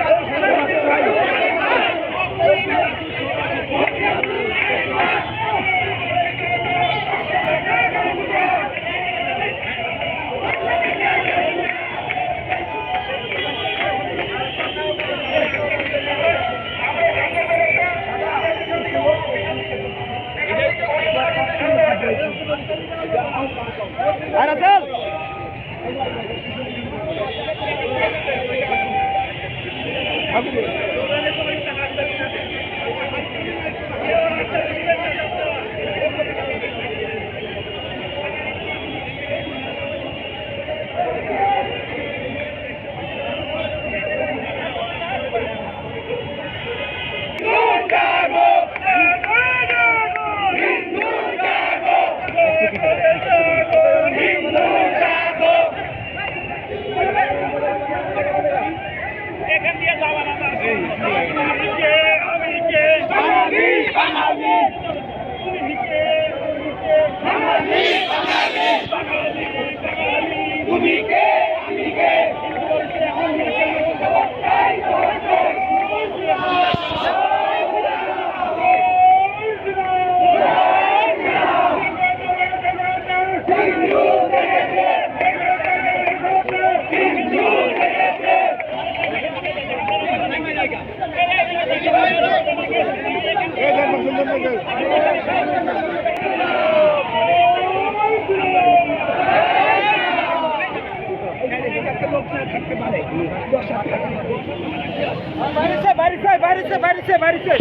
আরে Have a good one. বাড়িছে বাড়িছে বাড়িছে বাড়িছে বাড়িছে